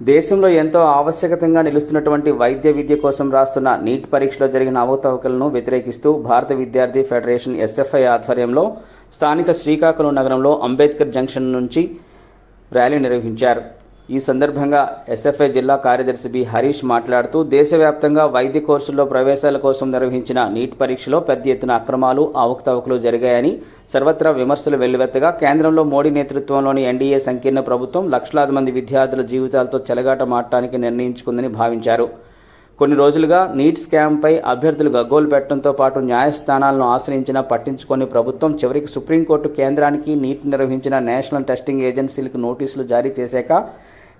దేశంలో ఎంతో ఆవశ్యకతంగా నిలుస్తున్నటువంటి వైద్య విద్య కోసం రాస్తున్న నీట్ పరీక్షలో జరిగిన అవకతవకలను వ్యతిరేకిస్తూ భారత విద్యార్థి ఫెడరేషన్ ఎస్ఎఫ్ఐ ఆధ్వర్యంలో స్థానిక శ్రీకాకుళం నగరంలో అంబేద్కర్ జంక్షన్ నుంచి ర్యాలీ నిర్వహించారు. ఈ సందర్భంగా ఎస్ఎఫ్ఐ జిల్లా కార్యదర్శి బి హరీష్ మాట్లాడుతూ దేశవ్యాప్తంగా వైద్య కోర్సుల్లో ప్రవేశాల కోసం నిర్వహించిన నీట్ పరీక్షలో పెద్ద ఎత్తున అక్రమాలు అవకతవకలు జరిగాయని సర్వత్రా విమర్శలు వెల్లువెత్తగా కేంద్రంలో మోడీ నేతృత్వంలోని ఎన్డీఏ సంకీర్ణ ప్రభుత్వం లక్షలాది మంది విద్యార్థుల జీవితాలతో చెలగాట మారటానికి నిర్ణయించుకుందని భావించారు. కొన్ని రోజులుగా నీట్ స్కామ్పై అభ్యర్థులు గగ్గోలు పెట్టడంతో పాటు న్యాయస్థానాలను ఆశ్రయించినా పట్టించుకొని ప్రభుత్వం చివరికి సుప్రీంకోర్టు కేంద్రానికి నీట్ నిర్వహించిన నేషనల్ టెస్టింగ్ ఏజెన్సీలకు నోటీసులు జారీ చేశాక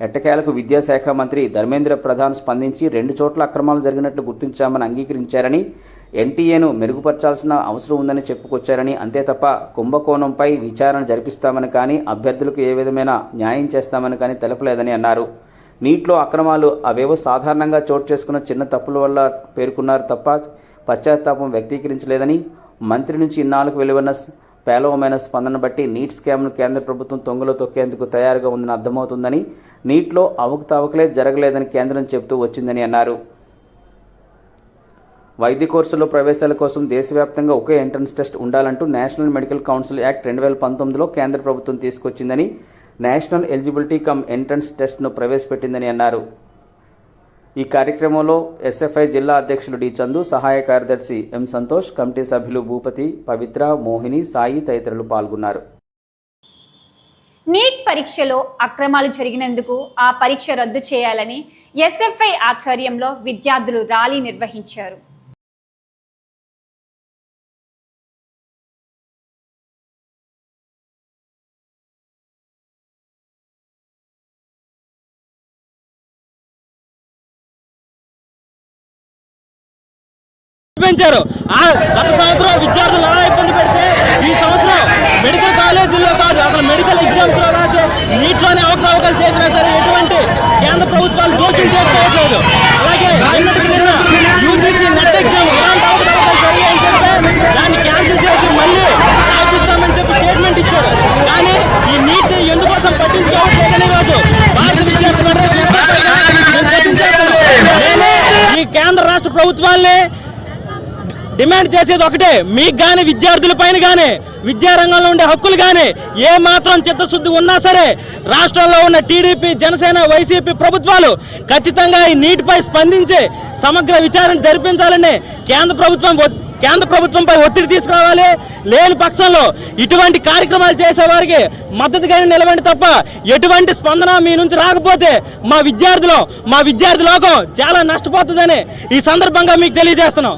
ఎట్టకేలకు విద్యాశాఖ మంత్రి ధర్మేంద్ర ప్రధాన్ స్పందించి రెండు చోట్ల అక్రమాలు జరిగినట్లు గుర్తించామని అంగీకరించారని ఎన్టీఏను మెరుగుపరచాల్సిన అవసరం ఉందని చెప్పుకొచ్చారని అంతే తప్ప కుంభకోణంపై విచారణ జరిపిస్తామని కానీ అభ్యర్థులకు ఏ విధమైన న్యాయం చేస్తామని కానీ తెలపలేదని అన్నారు. నీట్లో అక్రమాలు అవేవో సాధారణంగా చోటు చేసుకున్న చిన్న తప్పుల వల్ల పేర్కొన్నారు తప్ప పశ్చాత్తాపం వ్యక్తీకరించలేదని మంత్రి నుంచి ఇన్నాళ్ళకు వెలువన్న పేలవమైన స్పందన బట్టి నీట్ స్కామ్ను కేంద్ర ప్రభుత్వం తొంగలో తొక్కేందుకు తయారుగా ఉందని అర్థమవుతుందని నీట్లో అవకతవకలే జరగలేదని కేంద్రం చెబుతూ వచ్చిందని అన్నారు. వైద్య కోర్సుల్లో ప్రవేశాల కోసం దేశవ్యాప్తంగా ఒకే ఎంట్రన్స్ టెస్ట్ ఉండాలంటూ నేషనల్ మెడికల్ కౌన్సిల్ యాక్ట్ రెండు వేల పంతొమ్మిదిలో కేంద్ర ప్రభుత్వం తీసుకొచ్చిందని నేషనల్ ఎలిజిబిలిటీ కమ్ ఎంట్రన్స్ టెస్ట్ను ప్రవేశపెట్టిందని అన్నారు. ఈ కార్యక్రమంలో ఎస్ఎఫ్ఐ జిల్లా అధ్యక్షులు డి చందు సహాయ కార్యదర్శి ఎం సంతోష్ కమిటీ సభ్యులు భూపతి పవిత్ర మోహిని సాయి తదితరులు పాల్గొన్నారు. నీట్ పరీక్షలో అక్రమాలు జరిగినందుకు ఆ పరీక్ష రద్దు చేయాలని ఎస్ఎఫ్ఐ ఆధ్వర్యంలో విద్యార్థులు ర్యాలీ నిర్వహించారు. పెంచారు. ఆ గత సంవత్సరం విద్యార్థులు ఎలా ఇబ్బంది పెడితే ఈ సంవత్సరం మెడికల్ కాలేజీల్లో కాదు అసలు మెడికల్ ఎగ్జామ్స్లో రాసే నీటిలోనే అవకతవకలు చేసినా సరే ఎటువంటి కేంద్ర ప్రభుత్వాలు జోక్యం చేసుకోవట్లేదు. అలాగే నిన్నటికి నిన్న యూజీసీ నెట్ ఎగ్జామ్ ఎలాంటి అవకతవకలు జరిగాయని చెప్తే దాన్ని క్యాన్సిల్ చేసి మళ్ళీ రాపిస్తామని చెప్పి స్టేట్మెంట్ ఇచ్చారు. కానీ ఈ నీట్ ఎందుకోసం పట్టించుకోవట్లేదని భారత ఈ కేంద్ర రాష్ట్ర ప్రభుత్వాల్ని డిమాండ్ చేసేది ఒకటే. మీకు కానీ విద్యార్థుల పైన కానీ విద్యారంగంలో ఉండే హక్కులు కానీ ఏ మాత్రం చిత్తశుద్ధి ఉన్నా సరే రాష్ట్రంలో ఉన్న టీడీపీ జనసేన వైసీపీ ప్రభుత్వాలు ఖచ్చితంగా ఈ నీటిపై స్పందించి సమగ్ర విచారణ జరిపించాలని కేంద్ర ప్రభుత్వం కేంద్ర ప్రభుత్వంపై ఒత్తిడి తీసుకురావాలి. లేని పక్షంలో ఇటువంటి కార్యక్రమాలు చేసేవారికి మద్దతుగానే నిలవండి తప్ప ఎటువంటి స్పందన మీ నుంచి రాకపోతే మా విద్యార్థులు మా విద్యార్థి లోకం చాలా నష్టపోతుందని ఈ సందర్భంగా మీకు తెలియజేస్తున్నాం.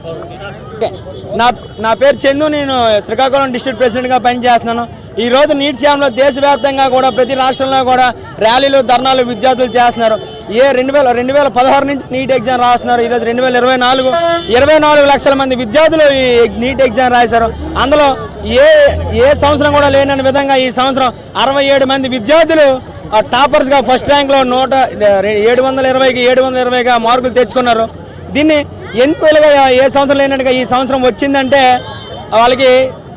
నా నా పేరు చందు నేను శ్రీకాకుళం డిస్ట్రిక్ట్ ప్రెసిడెంట్గా పనిచేస్తున్నాను. ఈరోజు నీట్ స్కామ్లో దేశవ్యాప్తంగా కూడా ప్రతి రాష్ట్రంలో కూడా ర్యాలీలు ధర్నాలు విద్యార్థులు చేస్తున్నారు. ఏ రెండు వేల రెండు వేల పదహారు నుంచి నీట్ ఎగ్జామ్ రాస్తున్నారు. ఈరోజు రెండు వేల ఇరవై నాలుగు ఇరవై నాలుగు లక్షల మంది విద్యార్థులు ఈ నీట్ ఎగ్జామ్ రాశారు. అందులో ఏ ఏ సంవత్సరం కూడా లేనని విధంగా ఈ సంవత్సరం అరవై ఏడు మంది విద్యార్థులు టాపర్స్గా ఫస్ట్ ర్యాంక్లో నూట ఏడు వందల ఇరవైకి ఏడు వందల ఇరవైగా మార్కులు తెచ్చుకున్నారు. దీన్ని ఎందుకు ఏ సంవత్సరం లేనట్టుగా ఈ సంవత్సరం వచ్చిందంటే వాళ్ళకి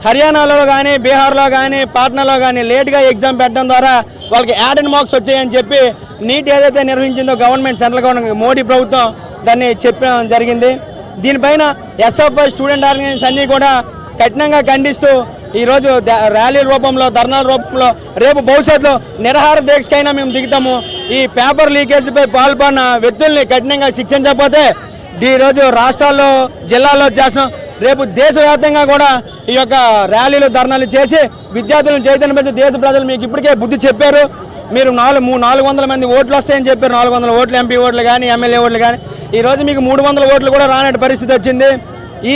హర్యానాలో కానీ బీహార్లో కానీ పాట్నాలో కానీ లేట్గా ఎగ్జామ్ పెట్టడం ద్వారా వాళ్ళకి యాడ్ అండ్ మార్క్స్ వచ్చాయని చెప్పి నీట్ ఏదైతే నిర్వహించిందో గవర్నమెంట్ సెంట్రల్ గవర్నమెంట్ మోడీ ప్రభుత్వం దాన్ని చెప్పడం జరిగింది. దీనిపైన ఎస్ఎఫ్ఐ స్టూడెంట్ ఆర్గనైజేషన్స్ అన్నీ కూడా కఠినంగా ఖండిస్తూ ఈరోజు ర్యాలీల రూపంలో ధర్నాల రూపంలో రేపు భవిష్యత్తులో నిరహార దీక్షకైనా మేము దిగుతాము. ఈ పేపర్ లీకేజ్పై పాల్పడిన వ్యక్తుల్ని కఠినంగా శిక్షించకపోతే ఈరోజు రాష్ట్రాల్లో జిల్లాల్లో చేస్తున్నాం రేపు దేశవ్యాప్తంగా కూడా ఈ యొక్క ర్యాలీలు ధర్నాలు చేసి విద్యార్థులను చైతన్యపరిచి దేశ ప్రజలు మీకు ఇప్పటికే బుద్ధి చెప్పారు. మీరు నాలుగు మూడు నాలుగు వందల మంది ఓట్లు వస్తాయని చెప్పారు. నాలుగు వందల ఓట్లు ఎంపీ ఓట్లు కానీ ఎమ్మెల్యే ఓట్లు కానీ ఈరోజు మీకు మూడు వందల ఓట్లు కూడా రానట్టు పరిస్థితి వచ్చింది. ఈ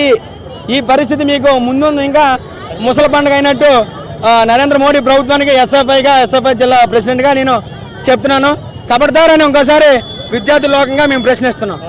ఈ పరిస్థితి మీకు ముందు ఇంకా ముసలి పండుగ అయినట్టు నరేంద్ర మోడీ ప్రభుత్వానికి ఎస్ఎఫ్ఐగా ఎస్ఎఫ్ఐ జిల్లా ప్రెసిడెంట్గా నేను చెప్తున్నాను. కబడ్దారని ఇంకోసారి విద్యార్థి లోకంగా మేము ప్రశ్నిస్తున్నాం.